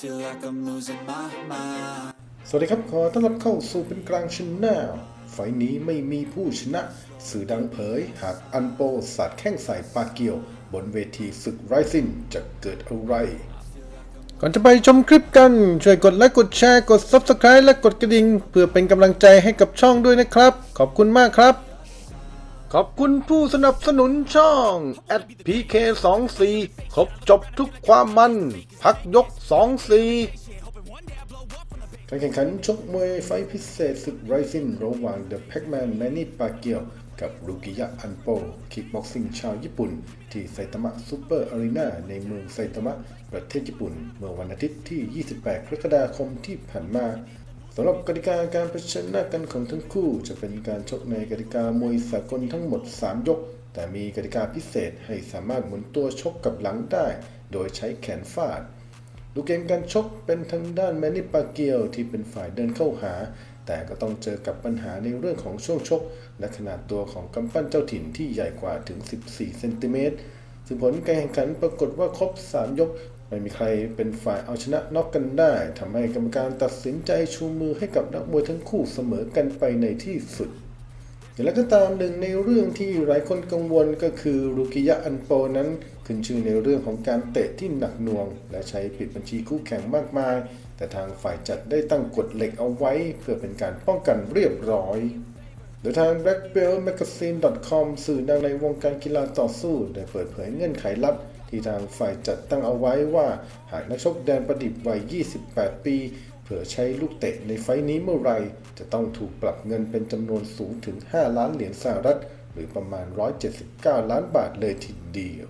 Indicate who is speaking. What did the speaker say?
Speaker 1: feel like I'm losing my mind.
Speaker 2: สวัสดีครับ ขอต้อนรับเข้าสู่เป็นกลางชนแนลไฟล์นี้ไม่มีผู้ชนะ สื่อดังเผย หากอันโปสาดแข้งใส่ปาเกียว บนเวทีศึกไรซินจะเกิดอะไร ก่อนจะไปชมคลิปกัน ช่วยกดไลค์กดแชร์กด Subscribe และกดกระดิ่ง เพื่อเป็นกำลังใจให้กับช่องด้วยนะครับ ขอบคุณมากครับ ขอบคุณผู้สนับสนุนช่อง @pk24 ครบจบทุกความมัน พักยก 24 การแข่งขันชกมวยไฟพิเศษศึกไรซินระหว่างเดอะแพ็กแมนแมนนี่ปาเกียว กับรุกิยะอันโปคิกบ็อกซิ่งชาวญี่ปุ่น ที่ไซตามะซูเปอร์อารีนาในเมืองไซตามะ ประเทศญี่ปุ่น เมื่อวันอาทิตย์ที่ 28 กรกฎาคมที่ผ่านมา สำหรับกติกาการเผชิญหน้ากันของทั้งคู่ จะเป็นการชกในกติกามวยสากลทั้งหมด 3 ยก แต่มีกติกาพิเศษให้สามารถหมุนตัวชกกับหลังได้ โดยใช้แขนฟาดดูเกมการชกเป็นทางด้านแมนนี่ปาเกียวที่เป็นฝ่ายเดินเข้าหา แต่ก็ต้องเจอกับปัญหาในเรื่องของช่วงชก และขนาดตัวของกำปั้นเจ้าถิ่นที่ใหญ่กว่าถึง 14 เซนติเมตรซึ่งผลการแข่งขันปรากฏว่าครบ 3 ยก ไม่มีใครเป็นฝ่ายเอาชนะน็อกกันได้ทำให้กรรมการตัดสินใจชูมือให้กับนักมวยทั้งคู่เสมอกันไปในที่สุดอย่างไรก็ตามหนึ่งในเรื่องที่หลายคนกังวลก็คือรูกิยะอันโปนั้นขึ้นชื่อในเรื่องของการเตะที่หนักหน่วง และใช้ปิดบัญชีคู่แข่งมากมาย แต่ทางฝ่ายจัดได้ตั้งกฎเหล็กเอาไว้ เพื่อเป็นการป้องกันเรียบร้อย ดยทาง blackbeltmagazine.com สื่อดังในวงการกีฬาต่อสู้ ได้เปิดเผยเงื่อนไขลับ ที่ทางฝ่ายจัดตั้งเอาไว้ว่า หากนักชกแดนประดิษฐ์วัย 28 ปี เผื่อใช้ลูกเตะในไฟท์นี้เมื่อไหรจะต้องถูกปรับเงินเป็นจำนวนสูงถึง 5 ล้านเหรียญสหรัฐ หรือประมาณ 179 ล้านบาทเลยทีเดียว